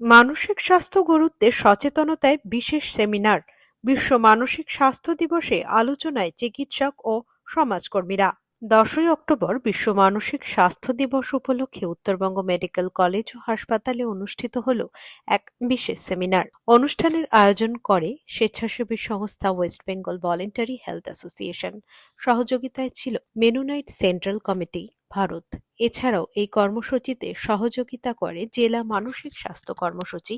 মানসিক স্বাস্থ্য গুরুত্বে সচেতনতায় বিশেষ সেমিনার বিশ্ব মানসিক স্বাস্থ্য দিবসে আলোচনায় চিকিৎসক ও সমাজকর্মীরা। দশই অক্টোবর বিশ্ব মানসিক স্বাস্থ্য দিবস উপলক্ষে উত্তরবঙ্গ মেডিকেল কলেজ ও হাসপাতালে অনুষ্ঠিত হল এক বিশেষ সেমিনার। অনুষ্ঠানের আয়োজন করে স্বেচ্ছাসেবী সংস্থা West Bengal voluntary health association. সহযোগিতায় ছিল মেনুনাইট সেন্ট্রাল কমিটি ভারত। এছাড়াও এই কর্মসূচিতে সহযোগিতা করে জেলা মানসিক স্বাস্থ্য কর্মসূচি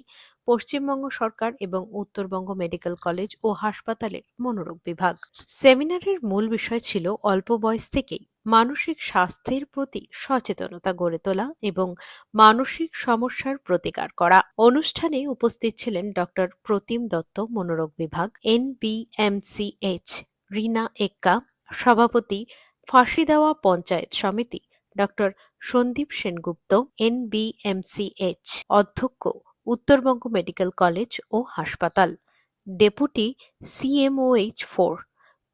পশ্চিমবঙ্গ সরকার এবং উত্তরবঙ্গ মেডিকেল কলেজ ও হাসপাতালের মনোরোগ বিভাগ। সেমিনারের মূল বিষয় ছিল অল্প বয়স থেকেই মানসিক স্বাস্থ্যের প্রতি সচেতনতা গড়ে তোলা এবং মানসিক সমস্যার প্রতিকার করা। অনুষ্ঠানে উপস্থিত ছিলেন ডক্টর প্রতিম দত্ত, মনোরোগ বিভাগ, এনবিএমসিএইচ, রিনা এক্কা, সভাপতি ফাঁসি দেওয়া পঞ্চায়েত সমিতি, ডক্টর সন্দীপ সেনগুপ্ত, এনবিএমসিএইচ, অধ্যক্ষ উত্তরবঙ্গ মেডিকেল কলেজ ও হাসপাতাল। Deputy CMOH four,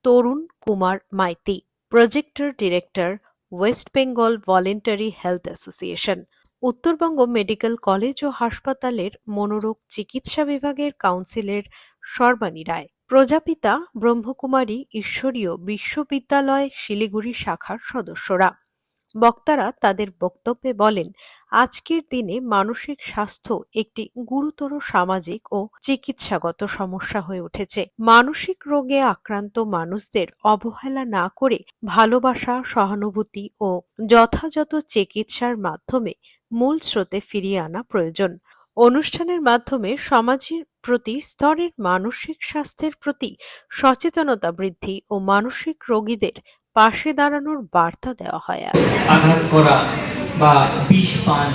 Tarun Kumar Maiti, project director, West Bengal voluntary health association. Uttarbanga medical college ও হাসপাতালের মনোরোগ চিকিৎসা বিভাগের কাউন্সিলের সর্বাণী রায়। প্রজাপিতা ব্রহ্মকুমারী ঈশ্বরীয় বিশ্ববিদ্যালয় শিলিগুড়ি শাখার সদস্যরা। বক্তারা তাদের বক্তব্যে বলেন, আজকের দিনে মানসিক স্বাস্থ্য একটি গুরুতর সামাজিক ও চিকিৎসাগত সমস্যা হয়ে উঠেছে। মানসিক রোগে আক্রান্ত মানুষদের অবহেলা না করে ভালোবাসা, সহানুভূতি ও যথাযথ চিকিৎসার মাধ্যমে মূল স্রোতে ফিরিয়ে আনা প্রয়োজন। অনুষ্ঠানের মাধ্যমে সমাজের প্রতি স্তরের মানসিক স্বাস্থ্যের প্রতি সচেতনতা বৃদ্ধি ও মানসিক রোগীদের পাশে দাঁড়ানোর বার্তা দেওয়া হয় আঘাত করা বা বিষ পান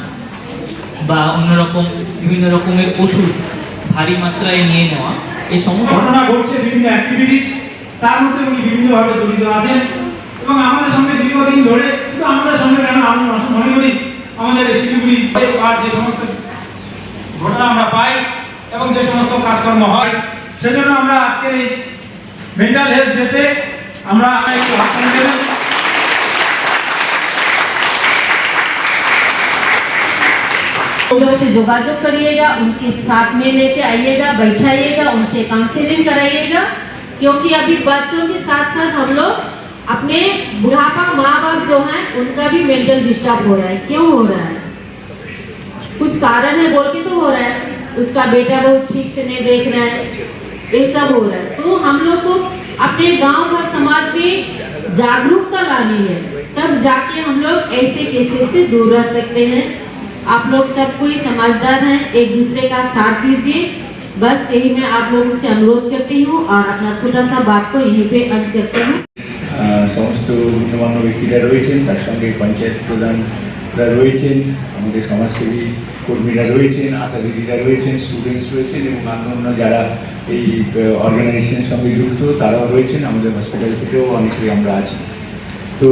বা অন্যরকম বিভিন্ন রকমের ওষুধ ভারী মাত্রায় নিয়ে নেওয়া এই সমস্ত ঘটনা ঘটছে বিভিন্ন অ্যাক্টিভিটিস তার মধ্যে উনি বিভিন্নভাবে জড়িত আছেন এবং আমাদের সঙ্গে দীর্ঘদিন ধরে শুধু আমাদের সঙ্গে কেন আমি মনে করি আমাদের শিলিগুড়ি বা যে সমস্ত ঘটনা আমরা পাই এবং যে সমস্ত কাজকর্ম হয় সেজন্য আমরা আজকের এই মেন্টাল হেলথ ডেতে আমরা একটু হাত তালি দেবেন। लोगों से जोगाजोग करिएगा उनके साथ में लेके आइएगा बैठाइएगा उनसे काउंसलिंग कराइएगा क्योंकि अभी बच्चों के साथ साथ हम लोग अपने बुढ़ापा माँ बाप जो हैं उनका भी मेंटल डिस्टर्ब हो रहा है क्यों हो रहा है कुछ कारण है बोल के तो हो रहा है उसका बेटा बहुत ठीक से नहीं देख रहा है ये सब हो रहा है तो हम लोग को अपने गांव और समाज में जागरूकता लानी है तब जाके हम लोग ऐसे केसेस से दूर रह सकते हैं आप लोग सब कोई समझदार हैं एक दूसरे का साथ दीजिए बस यही मैं आप लोगों से अनुरोध करती हूँ और अपना छोटा सा बात को यहीं पे अंत करती हूँ আহ, সমস্ত গণ্যমান্য ব্যক্তিরা রয়েছেন তার সঙ্গে পঞ্চায়েত প্রধানরা রয়েছেন, আমাদের সমাজসেবী কর্মীরা রয়েছেন আশা দিদিরা রয়েছেন স্টুডেন্টস রয়েছেন এবং অন্যান্য যারা এই অর্গানাইজেশনের সঙ্গে যুক্ত, তারাও রয়েছেন, আমাদের হসপিটাল থেকেও অনেকেই আমরা আছি। তো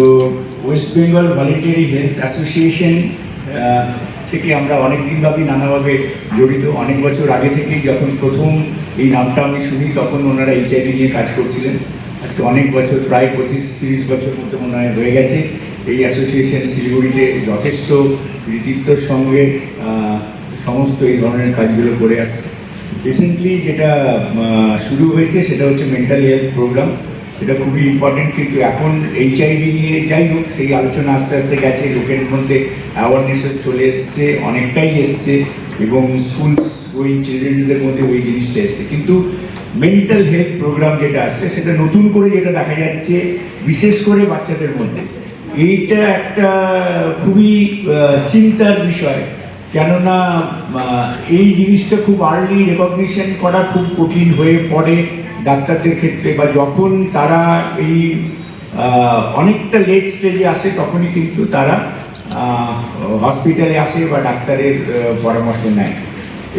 West Bengal voluntary health association থেকে আমরা অনেক দিনভাবেই নানাভাবে জড়িত। অনেক বছর আগে থেকেই যখন প্রথম এই নামটা আমি শুনি, তখন ওনারা এইচআইভি নিয়ে কাজ করছিলেন। আজকে অনেক বছর, প্রায় পঁচিশ তিরিশ বছর মতো মনে হয় হয়ে গেছে। এই অ্যাসোসিয়েশন শিলিগুড়িতে যথেষ্ট কৃতিত্বর সঙ্গে সমস্ত এই ধরনের কাজগুলো করে আসছে। রিসেন্টলি যেটা শুরু হয়েছে সেটা হচ্ছে মেন্টাল হেলথ প্রোগ্রাম এটা খুবই ইম্পর্টেন্ট কিন্তু এখন এইচআইভি নিয়ে যাই হোক, সেই আলোচনা আস্তে আস্তে গেছে। লোকের মধ্যে অ্যাওয়ারনেস চলে এসছে, অনেকটাই এসছে এবং স্কুলস ওই চিলড্রেনদের মধ্যে ওই জিনিসটা এসছে। কিন্তু মেন্টাল হেলথ প্রোগ্রাম যেটা আসছে সেটা নতুন করে যেটা দেখা যাচ্ছে, বিশেষ করে বাচ্চাদের মধ্যে। এইটা একটা খুবই চিন্তার বিষয়। কেননা এই জিনিসটা খুব আর্লি রেকগনিশন করা খুব কঠিন হয়ে পড়ে ডাক্তারদের ক্ষেত্রে বা যখন তারা এই অনেকটা লেট স্টেজে আসে তখনই কিন্তু তারা হসপিটালে আসে বা ডাক্তারের পরামর্শ নেয়।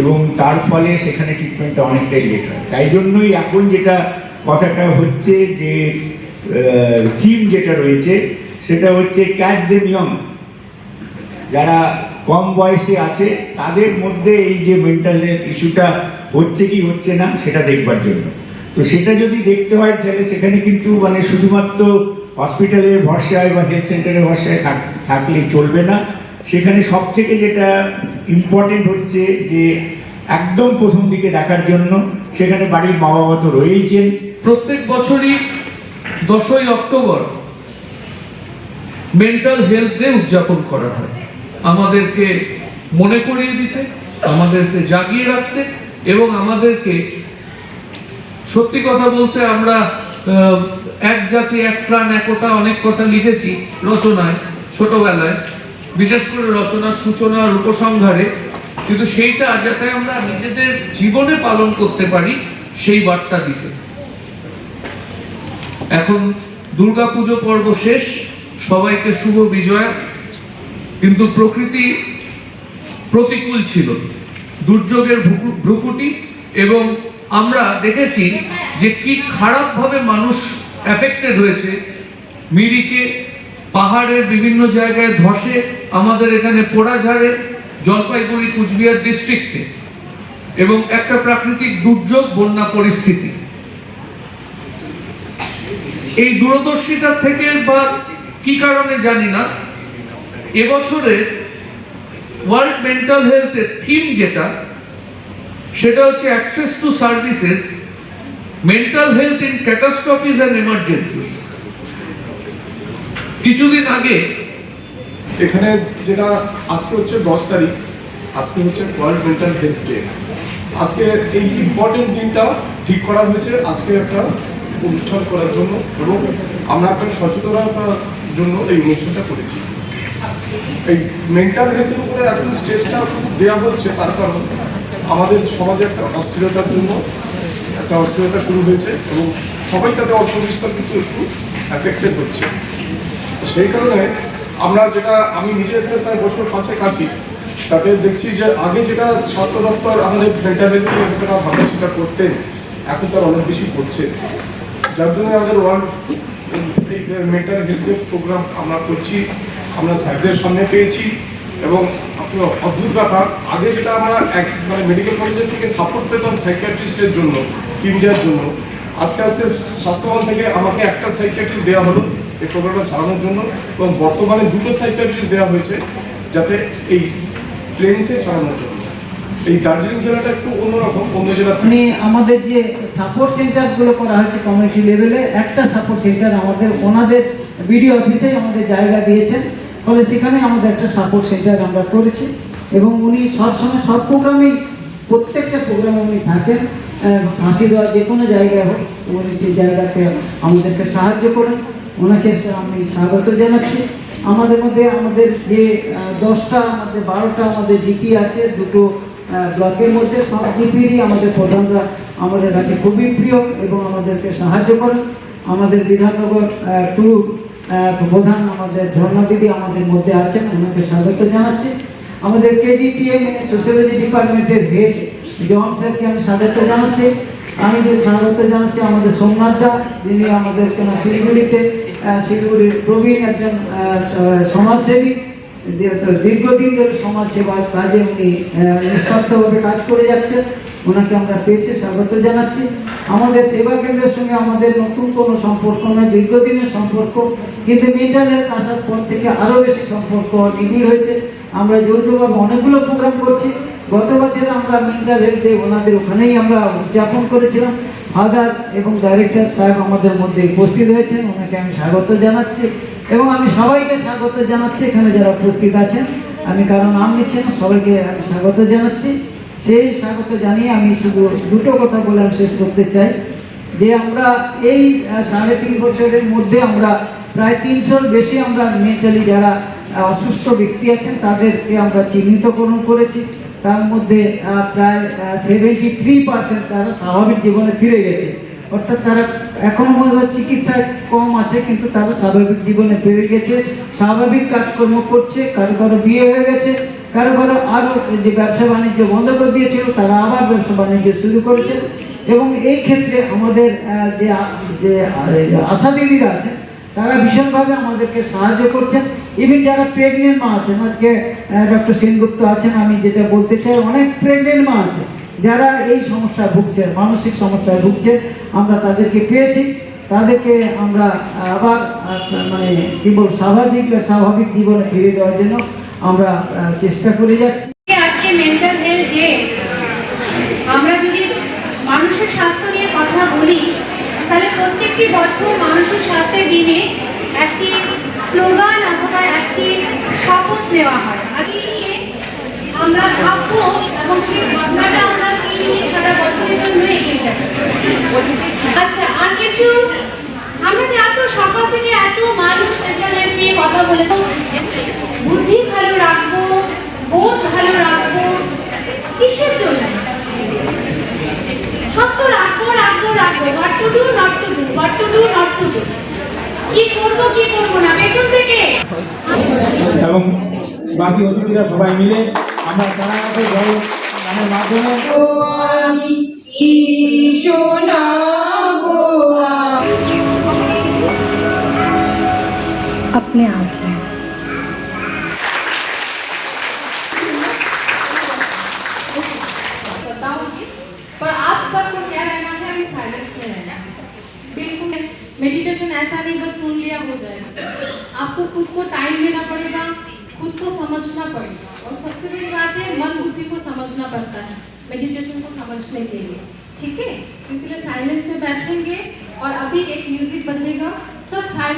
এবং তার ফলে সেখানে ট্রিটমেন্টটা অনেকটাই লেট হয়। তাই জন্যই এখন যেটা কথাটা হচ্ছে যে থিম যেটা রয়েছে সেটা হচ্ছে ক্যাচ দেম ইয়ং যারা কম বয়সে আছে, তাদের মধ্যে এই যে মেন্টাল হেলথ ইস্যুটা হচ্ছে কি হচ্ছে না, সেটা দেখবার জন্য। তো সেটা যদি দেখতে হয়, তাহলে সেখানে কিন্তু মানে শুধুমাত্র হসপিটালের ভরসায় বা হেলথ সেন্টারের ভরসায় থাক- থাকলে চলবে না। সেখানে সব থেকে যেটা ইম্পর্টেন্ট হচ্ছে যে, একদম প্রথম দিকে দেখার জন্য, সেখানে বাড়ির মা বাবা তো রয়েইছেন। প্রত্যেক বছরই দশই অক্টোবর মেন্টাল হেলথ ডে উদযাপন করা হয়। আমাদেরকে মনে করিয়ে দিতে, আমাদেরকে জাগিয়ে রাখতে এবং আমাদেরকে সত্যি কথা বলতে আমরা এক জাতি, এক প্রাণ একতা অনেক কথা লিখেছি রচনায়, ছোটবেলায়। বিশেষ করে রচনার সূচনা আর উপসংহারে কিন্তু সেইটা যাতে আমরা নিজেদের জীবনে পালন করতে পারি, সেই বার্তা দিতে। এখন দুর্গাপুজো পর্ব শেষ। সবাইকে শুভ বিজয়া। কিন্তু প্রকৃতি প্রতিকূল ছিল। দুর্যোগের ভ্রুকুটি এবং আমরা দেখেছি যে কি খারাপভাবে মানুষ অ্যাফেক্টেড হয়েছে। মিরিকে, পাহাড়ের বিভিন্ন জায়গায় ধসে আমাদের এখানে পোড়াঝাড়ে জলপাইগুড়ি, কুচবিহার ডিস্ট্রিক্টে এবং একটা প্রাকৃতিক দুর্যোগ, বন্যা পরিস্থিতি। এই দূরদর্শিতা থেকে বা কি কারণে জানি না? এবছরের ওয়ার্ল্ড মেন্টাল হেলথের থিম যেটা, সেটা হচ্ছে access to services mental health in catastrophes and emergencies কিছুদিন আগে এখানে যেটা, আজকে হচ্ছে দশ তারিখ, আজকে হচ্ছে ওয়ার্ল্ড মেন্টাল হেলথ ডে আজকে এই ইম্পর্টেন্ট দিনটা ঠিক করা হয়েছে, আজকে একটা অনুষ্ঠান করার জন্য, এবং আমরা একটা সচেতনতার জন্য এই অনুষ্ঠানটা করেছি। এই মেন্টাল হেলথের উপরে এখন স্ট্রেসটা দেওয়া হচ্ছে, তার কারণ আমাদের সমাজে একটা অস্থিরতার জন্য একটা অস্থিরতা শুরু হয়েছে এবং সবাই তাতে অর্থ বিস্তার কিন্তু একটু অ্যাফেক্টেড হচ্ছে। সেই কারণে আমরা যেটা, আমি নিজে প্রায় বছর পাঁচেক কাছি তাতে দেখছি যে আগে যেটা স্বাস্থ্য দপ্তর আমাদের মেন্টাল হেলথ নিয়ে ভালো সেটা করতেন, এখন তার অনেক বেশি করছে যার জন্য আমাদের ওয়ার্ল্ড এই মেন্টাল প্রোগ্রাম আমরা করছি, আমরা স্যারদের সামনে পেয়েছি এবং অদ্ভুত ব্যাপার, আগে যেটা আমরা এক মানে মেডিকেল কলেজের থেকে সাপোর্ট পেতাম সাইকিয়াট্রিস্টের জন্য টিম জন্য, আস্তে আস্তে স্বাস্থ্যবান থেকে আমাকে একটা সাইকিয়াট্রিস্ট দেওয়া হলো এই প্রোগ্রামটা চালানোর জন্য এবং বর্তমানে দুটো সাইকিয়াট্রিস্ট দেওয়া হয়েছে যাতে এই প্লেন্সে চালানোর জন্য। এই দার্জিলিং জেলাটা একটু অন্যরকম, অন্য জেলা মানে আমাদের যে সাপোর্ট সেন্টারগুলো করা হয়েছে কমিউনিটি লেভেলে একটা সাপোর্ট সেন্টার আমাদের ওনাদের বিডিও অফিসেই আমাদের জায়গা দিয়েছেন। ফলে সেখানে আমাদের একটা সাপোর্ট সেন্টার আমরা করেছি এবং উনি সবসময় সব প্রোগ্রামেই প্রত্যেকটা প্রোগ্রামে উনি থাকেন। ফাঁসি দেওয়া যে কোনো জায়গায় হোক উনি সেই জায়গাতে আমাদেরকে সাহায্য করেন। ওনাকে আমি স্বাগত জানাচ্ছি। আমাদের মধ্যে আমাদের যে দশটা, আমাদের বারোটা আমাদের জিপি আছে, দুটো ব্লকের মধ্যে সব জিপিরই আমাদের প্রধানরা আমাদের কাছে খুবই প্রিয় এবং আমাদেরকে সাহায্য করেন। আমাদের বিধাননগর টু প্রধান আমাদের ঝর্ণা দিদি আমাদের মধ্যে আছেন, ওনাকে স্বাগত জানাচ্ছি। আমাদের কেজিটিএম সোশ্যোলজি ডিপার্টমেন্টের হেড জন স্যারকে আমি স্বাগত জানাচ্ছি। আমি যে স্বাগত জানাচ্ছি আমাদের সোমনাথ দা, যিনি আমাদের কেন শিলিগুড়িতে শিলিগুড়ির প্রবীণ একজন সমাজসেবী। দীর্ঘদিন ধরে সমাজ সেবার কাজে উনি নিঃস্বার্থভাবে কাজ করে যাচ্ছেন ওনাকে আমরা পেয়েছি, স্বাগত জানাচ্ছি। আমাদের সেবা কেন্দ্রের সঙ্গে আমাদের নতুন কোনো সম্পর্ক নয়, দীর্ঘদিনের সম্পর্ক। কিন্তু হেলথ আসার পর থেকে আরও বেশি সম্পর্ক নিবিড় হয়েছে। আমরা যৌথভাবে অনেকগুলো প্রোগ্রাম করছি। গত বছর আমরা মেন্টাল হেলথ ডে ওনাদের ওখানেই আমরা উদযাপন করেছিলাম। ফাদার এবং ডাইরেক্টর সাহেব আমাদের মধ্যে উপস্থিত হয়েছেন। ওনাকে আমি স্বাগত জানাচ্ছি। এবং আমি সবাইকে স্বাগত জানাচ্ছি, এখানে যারা উপস্থিত আছেন। আমি কারও নাম নিচ্ছি না, সবাইকে আমি স্বাগত জানাচ্ছি। সেই স্বাগত জানিয়ে আমি শুধু দুটো কথা বলে আমি শেষ করতে চাই। যে আমরা এই সাড়ে তিন বছরের মধ্যে আমরা প্রায় তিনশোর বেশি আমরা মেন্টালি যারা অসুস্থ ব্যক্তি আছেন, তাদেরকে আমরা চিহ্নিতকরণ করেছি। তার মধ্যে প্রায় সেভেন্টি থ্রি পার্সেন্ট তারা স্বাভাবিক জীবনে ফিরে গেছে। অর্থাৎ তারা এখনও বোধহয় চিকিৎসায় কম আছে, কিন্তু তারা স্বাভাবিক জীবনে ফিরে গেছে, স্বাভাবিক কাজকর্ম করছে কারও কারও বিয়ে হয়ে গেছে কারও কারও আরও যে ব্যবসা বাণিজ্য বন্ধ করে দিয়েছিল, তারা আবার ব্যবসা বাণিজ্য শুরু করেছে। এবং এই ক্ষেত্রে আমাদের যে আশা দিদিরা আছেন তারা ভীষণভাবে আমাদেরকে সাহায্য করছেন। ইভেন যারা প্রেগনেন্ট মা আছেন, আজকে ডক্টর সেনগুপ্ত আছেন, আমি যেটা বলতে চাই, অনেক প্রেগনেন্ট মা আছে, যারা এই সমস্যায় ভুগছে, মানসিক সমস্যায় ভুগছে, আমরা তাদেরকে পেয়েছি তাদেরকে আমরা আবার মানে কি বল স্বাভাবিক স্বাভাবিক জীবনে ফিরে দেওয়ার জন্য আমরা চেষ্টা করে যাচ্ছি। আজকে মেন্টাল হেলথ ডে আমরা যদি মানসিক স্বাস্থ্য নিয়ে কথা বলি তাহলে প্রত্যেকটি বছর মানসিক স্বাস্থ্যের দিনে একটি স্লোগান অথবা একটি শপথ নেওয়া হয়। আর নিয়ে আমরা ভাববো এবং সেই ভাবনাটা আমরা নিয়ে সারা বছরের জন্য এগিয়ে যাব। আচ্ছা আর কিছু? আমরা এত সকাল থেকে এত মানুষ ইন্টারনেট নিয়ে কথা বলে বুদ্ধি ভালো রাখব, বোধ ভালো রাখব, কিসের জন্য? সব তো রাখবো রাখবো রাখবো what to do not to do what to do not to do কি করবো কি করবো না পেছন থেকে এবং বাকি অতিথিরা সবাই মিলে আমরা কারাগাতে জল গানের মাধ্যমে अपने आप सबको क्या रहना है अभी साइलेंस में रहना बिल्कुल मेडिटेशन ऐसा नहीं, बस सुन लिया हो जाएगा। आपको खुद को टाइम देना पड़ेगा, खुद को समझना पड़ेगा। और सबसे बड़ी बात है मन बुद्धि को समझना पड़ता है मेडिटेशन को समझने के लिए। ठीक है? इसलिए साइलेंस में बैठेंगे और अभी एक म्यूज़िक बजेगा। सब साइलेंस